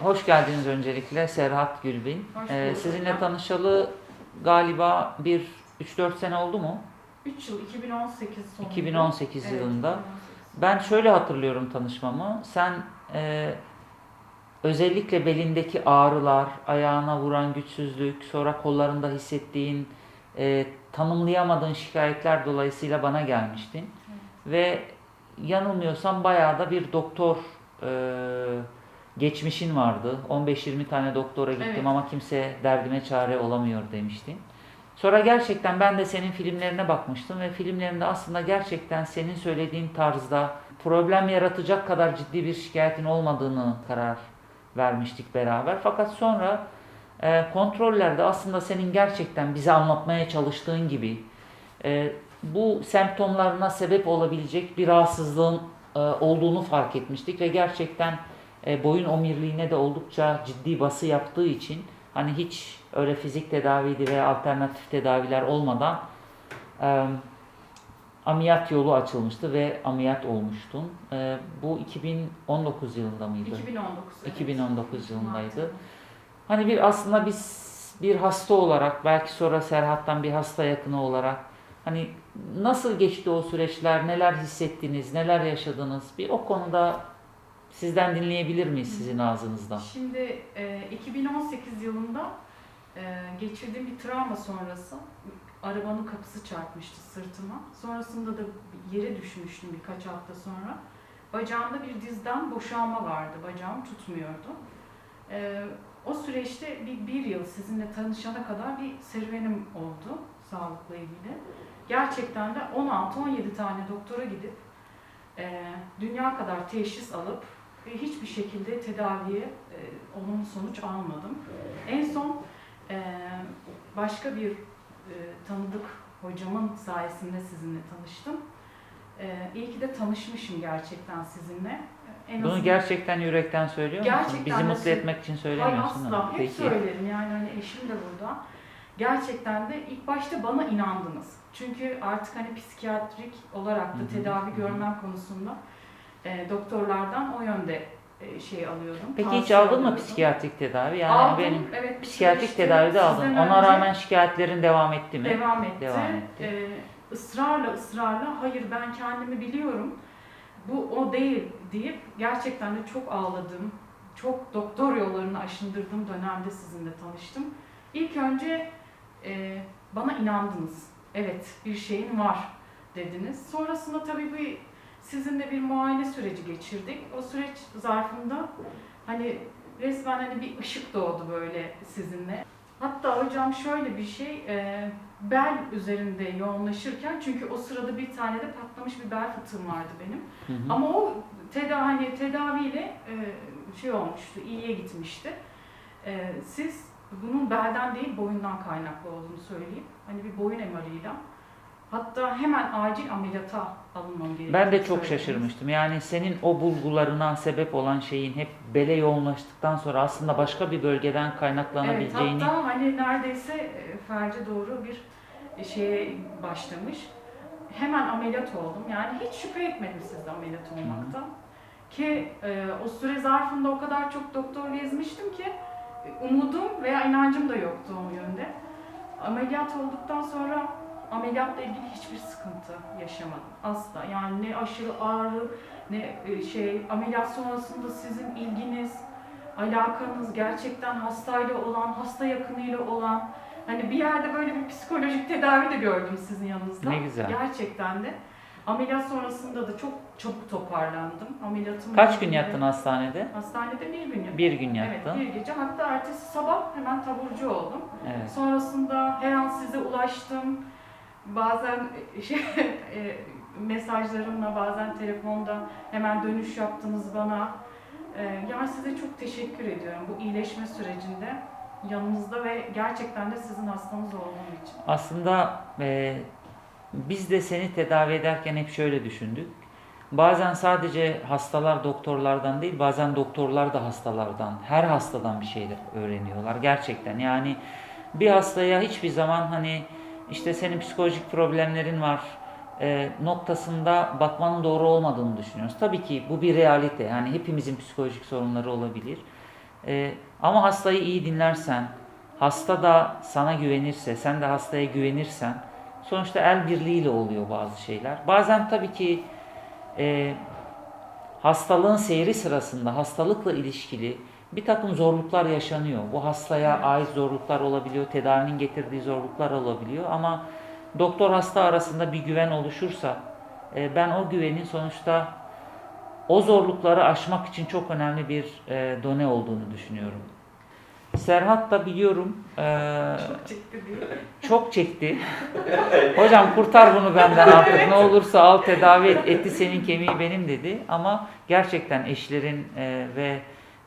Hoş geldiniz öncelikle Serhat Gülbin. Ee, sizinle tanışalı galiba bir 3-4 sene oldu mu? 3 yıl 2018 sonunda. 2018 Evet, yılında. 2018. Ben şöyle hatırlıyorum tanışmamı. Sen e, özellikle belindeki ağrılar, ayağına vuran güçsüzlük, sonra kollarında hissettiğin e, tanımlayamadığın şikayetler dolayısıyla bana gelmiştin. Ve yanılmıyorsam bayağı da bir doktor e, geçmişin vardı. 15-20 tane doktora gittim Evet. ama kimse derdime çare olamıyor demiştin. Sonra gerçekten ben de senin filmlerine bakmıştım ve filmlerinde aslında gerçekten senin söylediğin tarzda problem yaratacak kadar ciddi bir şikayetin olmadığını karar vermiştik beraber. Fakat sonra e, kontrollerde aslında senin gerçekten bize anlatmaya çalıştığın gibi e, bu semptomlarına sebep olabilecek bir rahatsızlığın e, olduğunu fark etmiştik ve gerçekten e, boyun omuriliğine de oldukça ciddi bası yaptığı için hani hiç öyle fizik tedaviydi veya alternatif tedaviler olmadan e, ameliyat yolu açılmıştı ve ameliyat olmuştun. E, bu 2019 yılında mıydı? 2019. evet. 2019 yılındaydı. Hani bir aslında biz bir hasta olarak belki sonra Serhat'tan bir hasta yakını olarak hani nasıl geçti o süreçler, neler hissettiniz, neler yaşadınız bir o konuda sizden dinleyebilir miyiz sizin ağzınızdan? Şimdi e, 2018 yılında e, geçirdiğim bir travma sonrası arabanın kapısı çarpmıştı sırtıma. Sonrasında da yere düşmüştüm birkaç hafta sonra. Bacağımda bir dizden boşalma vardı. Bacağım tutmuyordu. E, o süreçte bir, bir yıl sizinle tanışana kadar bir serüvenim oldu sağlıkla ilgili. Gerçekten de 16-17 tane doktora gidip e, dünya kadar teşhis alıp ve hiçbir şekilde tedaviye e, olumlu sonuç almadım. En son e, başka bir e, tanıdık hocamın sayesinde sizinle tanıştım. E, iyi ki de tanışmışım gerçekten sizinle. En Bunu azından- gerçekten yürekten söylüyor musun? Gerçekten Bizi de mutlu etmek için Hayır söylemiyorsun asla. ama. Hep Peki. söylerim yani hani eşim de burada. Gerçekten de ilk başta bana inandınız. Çünkü artık hani psikiyatrik olarak da tedavi hı. görmem konusunda e, doktorlardan o yönde e, şey alıyordum. Peki hiç tavsiye aldın mı alıyordum. psikiyatrik tedavi? Yani Aldım, benim evet, psikiyatrik süreçte tedavide aldın. sizden Ona önce rağmen şikayetlerin devam etti mi? devam etti. Devam etti. Ee, ısrarla ısrarla hayır ben kendimi biliyorum. Bu o değil deyip gerçekten de çok ağladım. Çok doktor yollarını aşındırdığım dönemde sizinle tanıştım. İlk önce e, bana inandınız. Evet bir şeyin var dediniz. Sonrasında tabii bir sizinle bir muayene süreci geçirdik. O süreç zarfında hani resmen hani bir ışık doğdu böyle sizinle. Hatta hocam şöyle bir şey, e, bel üzerinde yoğunlaşırken çünkü o sırada bir tane de patlamış bir bel fıtığım vardı benim. Hı hı. Ama o tedavi, hani tedaviyle e, şey olmuştu, iyiye gitmişti. E, siz bunun belden değil boyundan kaynaklı olduğunu söyleyeyim. Hani bir boyun MR'ıyla. Hatta hemen acil ameliyata alınmam gerekiyor. Ben de çok şaşırmıştım. Yani senin o bulgularına sebep olan şeyin hep bele yoğunlaştıktan sonra aslında başka bir bölgeden Evet, kaynaklanabileceğini hatta hani neredeyse e, felce doğru bir şeye başlamış. Hemen ameliyat oldum. Yani hiç şüphe etmedim sizde ameliyat olmaktan. Ki e, o süre zarfında o kadar çok doktor gezmiştim ki e, umudum veya inancım da yoktu o yönde. Ameliyat olduktan sonra ameliyatla ilgili hiçbir sıkıntı yaşamadım. Asla. Yani ne aşırı ağrı ne e, şey ameliyat sonrasında sizin ilginiz, alakanız gerçekten hastayla olan, hasta yakınıyla olan hani bir yerde böyle bir psikolojik tedavi de gördüm sizin yanınızda. Ne güzel. Gerçekten de. Ameliyat sonrasında da çok çabuk toparlandım. Ameliyatım kaç gün yattın hastanede? Hastanede bir gün yattım. Bir gün Evet yattın. bir gece. Hatta ertesi sabah hemen taburcu oldum. Evet. Sonrasında her an size ulaştım. Bazen e, şey, e, mesajlarımla, bazen telefonda hemen dönüş yaptınız bana. E, Yani size çok teşekkür ediyorum bu iyileşme sürecinde yanınızda ve gerçekten de sizin hastanız olduğum için. Aslında e, biz de seni tedavi ederken hep şöyle düşündük. Bazen sadece hastalar doktorlardan değil, bazen doktorlar da hastalardan, her hastadan bir şeyler öğreniyorlar gerçekten. Yani bir hastaya hiçbir zaman hani işte senin psikolojik problemlerin var e, noktasında bakmanın doğru olmadığını düşünüyoruz. Tabii ki bu bir realite. Yani hepimizin psikolojik sorunları olabilir. E, ama hastayı iyi dinlersen, hasta da sana güvenirse, sen de hastaya güvenirsen, sonuçta el birliğiyle oluyor bazı şeyler. Bazen tabii ki e, hastalığın seyri sırasında hastalıkla ilişkili bir takım zorluklar yaşanıyor. Bu hastaya Evet. ait zorluklar olabiliyor, tedavinin getirdiği zorluklar olabiliyor ama doktor hasta arasında bir güven oluşursa e, ben o güvenin sonuçta o zorlukları aşmak için çok önemli bir e, done olduğunu düşünüyorum. Serhat da biliyorum e, Çok çekti diye. çok çekti. Hocam kurtar bunu benden artık ne olursa al tedavi et. Eti senin kemiği benim dedi. Ama gerçekten eşlerin e, ve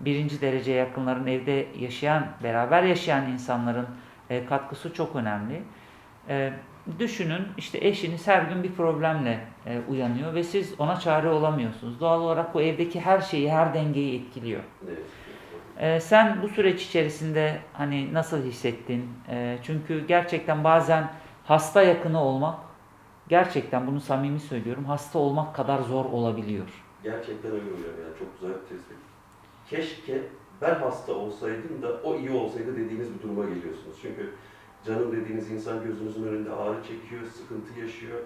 birinci derece yakınların evde yaşayan, beraber yaşayan insanların e, katkısı çok önemli. E, düşünün işte eşiniz her gün bir problemle e, uyanıyor ve siz ona çare olamıyorsunuz. Doğal olarak bu evdeki her şeyi, her dengeyi etkiliyor. Evet. Ee, sen bu süreç içerisinde hani nasıl hissettin? Ee, çünkü gerçekten bazen hasta yakını olmak, gerçekten bunu samimi söylüyorum, hasta olmak kadar zor olabiliyor. Gerçekten öyle hocam yani çok güzel tespit. Keşke ben hasta olsaydım da o iyi olsaydı dediğiniz bir duruma geliyorsunuz. Çünkü canım dediğiniz insan gözünüzün önünde ağrı çekiyor, sıkıntı yaşıyor,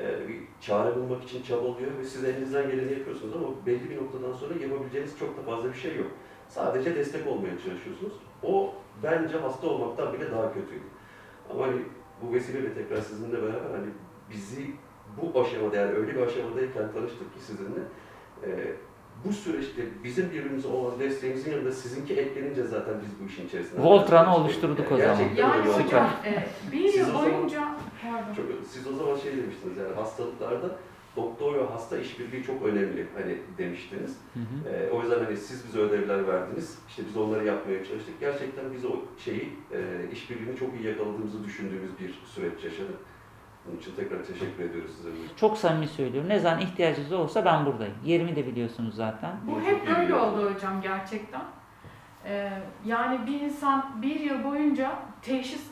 e, bir çare bulmak için çabalıyor ve siz elinizden geleni yapıyorsunuz ama belli bir noktadan sonra yapabileceğiniz çok da fazla bir şey yok. Sadece destek olmaya çalışıyorsunuz. O bence hasta olmaktan bile daha kötüydü. Ama hani bu vesileyle tekrar sizinle beraber hani bizi bu aşamada yani öyle bir aşamadayken tanıştık ki sizinle e, bu süreçte bizim birbirimize olan desteğimizin yanında sizinki eklenince zaten biz bu işin içerisinde. Voltran'ı oluşturduk o zaman. Gerçekten Yani hocam e, bir Siz o yıl zaman- boyunca pardon. Çok, siz o zaman şey demiştiniz yani hastalıklarda doktor ve hasta işbirliği çok önemli hani demiştiniz. Hı hı. Ee, o yüzden hani siz bize ödevler verdiniz. İşte biz onları yapmaya çalıştık. Gerçekten biz o şeyi, e, işbirliğini çok iyi yakaladığımızı düşündüğümüz bir süreç yaşadık. Bunun için tekrar teşekkür ediyoruz size. Çok samimi söylüyorum. Ne zaman ihtiyacınız olursa ben buradayım. Yerimi de biliyorsunuz zaten. Bu hep böyle oldu hocam gerçekten. Ee, yani bir insan bir yıl boyunca teşhis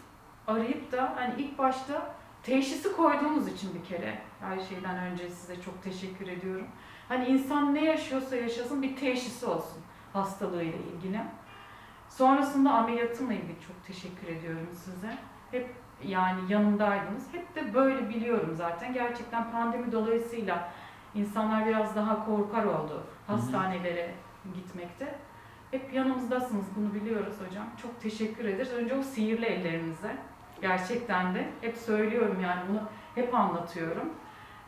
arayıp da hani ilk başta teşhisi koyduğumuz için bir kere her şeyden önce size çok teşekkür ediyorum. Hani insan ne yaşıyorsa yaşasın bir teşhisi olsun hastalığıyla ilgili. Sonrasında ameliyatımla ilgili çok teşekkür ediyorum size. Hep yani yanımdaydınız. Hep de böyle biliyorum zaten. Gerçekten pandemi dolayısıyla insanlar biraz daha korkar oldu hastanelere gitmekte. Hep yanımızdasınız bunu biliyoruz hocam. Çok teşekkür ederiz. Önce o sihirli ellerinize. Gerçekten de. Hep söylüyorum yani bunu hep anlatıyorum.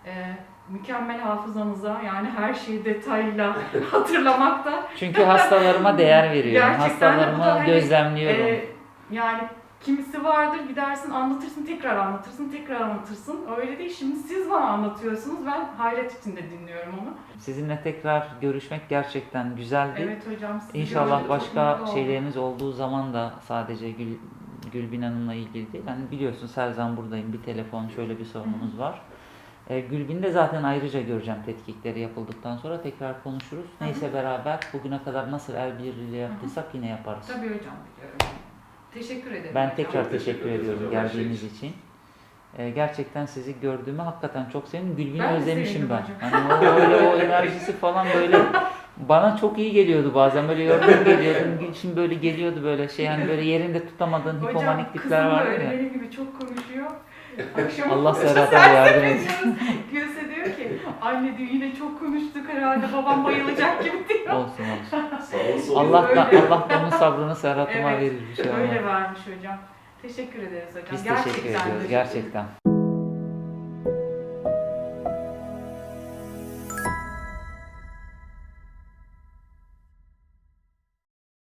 Ee, mükemmel hafızanıza yani her şeyi detayla hatırlamakta. Çünkü hastalarıma değer veriyorum. Gerçekten Hastalarımı hani, gözlemliyorum. Ee, yani kimisi vardır gidersin anlatırsın tekrar anlatırsın tekrar anlatırsın. Öyle değil şimdi siz bana anlatıyorsunuz ben hayret içinde dinliyorum onu. Sizinle tekrar görüşmek gerçekten güzeldi. Evet hocam İnşallah başka şeyleriniz olduğu zaman da sadece Gül, Gülbin Hanım'la ilgili değil. Yani biliyorsun her zaman buradayım. Bir telefon şöyle bir sorunumuz var. Ee, Gülbin de zaten ayrıca göreceğim tetkikleri yapıldıktan sonra tekrar konuşuruz. Neyse beraber bugüne kadar nasıl el birliğiyle yaptıysak yine yaparız. Tabii hocam biliyorum. Teşekkür ederim. Ben hocam. tekrar Çok teşekkür teşekkür ediyorum hocam, şey geldiğiniz için. Ee, gerçekten sizi gördüğüme hakikaten çok sevindim. Gülbin'i Ben özlemişim ben. hocam. Hani o öyle o enerjisi falan böyle bana çok iyi geliyordu bazen böyle yorgun geliyordu. Şimdi böyle geliyordu böyle şey hani böyle yerinde tutamadığın Hocam hipomanik tipler var ya. benim gibi çok konuşuyor. Akşam Allah Serhat'a yardım seviyorsun. Gülse diyor ki anne diyor yine çok konuştuk herhalde babam bayılacak gibi diyor. Olsun olsun. Allah da. Allah da onun sabrını Serhat'ıma Evet, verir bir şey Öyle vermiş hocam. Teşekkür ederiz hocam. Biz Gerçekten teşekkür ediyoruz gerçekten.